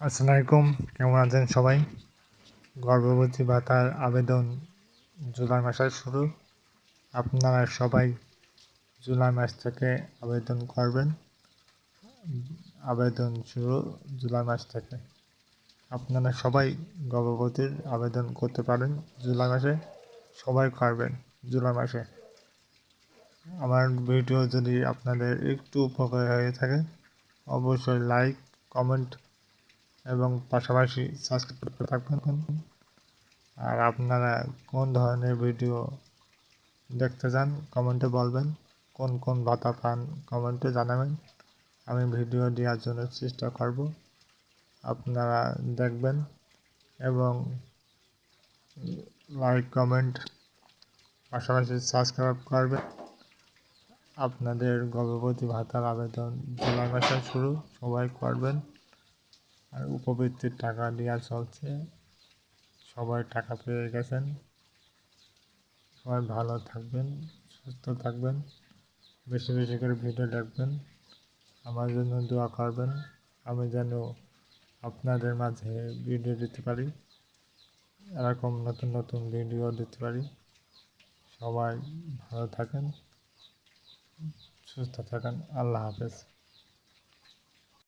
আসসালামু আলাইকুম। কেমন আছেন সবাই? গর্ভবতী ভাতার আবেদন জুলাই মাসের শুরু। আপনারা সবাই জুলাই মাস থেকে আবেদন করবেন। আবেদন শুরু জুলাই মাস থেকে। আপনারা সবাই গর্ভবতীর আবেদন করতে পারেন জুলাই মাসে। সবাই করবেন জুলাই মাসে। আমার ভিডিও যদি আপনাদের একটু উপকার হয়ে থাকে, অবশ্যই লাইক, কমেন্ট এবং পাশাপাশি সাবস্ক্রাইব করতে থাকবেন। আর আপনারা কোন ধরনের ভিডিও দেখতে চান কমেন্টে বলবেন। কোন কোন ভাতা পান কমেন্টে জানাবেন। আমি ভিডিও দেওয়ার জন্য চেষ্টা করব। আপনারা দেখবেন এবং লাইক কমেন্ট পাশাপাশি সাবস্ক্রাইব করবেন। আপনাদের গর্ভবতী ভাতার আবেদন জুলাই মাসে শুরু, সবাই করবেন। আর উপবৃত্তির টাকা দেওয়া চলছে। সবাই টাকা পেয়ে গেছেন। সবাই ভালো থাকবেন, সুস্থ থাকবেন, বেশি বেশি করে ভিডিও দেখবেন। আমার জন্য দোয়া করবেন। আমি যেন আপনাদের মাঝে ভিডিও দিতে পারি, এরকম নতুন নতুন ভিডিও দিতে পারি। সবাই ভালো থাকেন, সুস্থ থাকেন। আল্লাহ হাফেজ।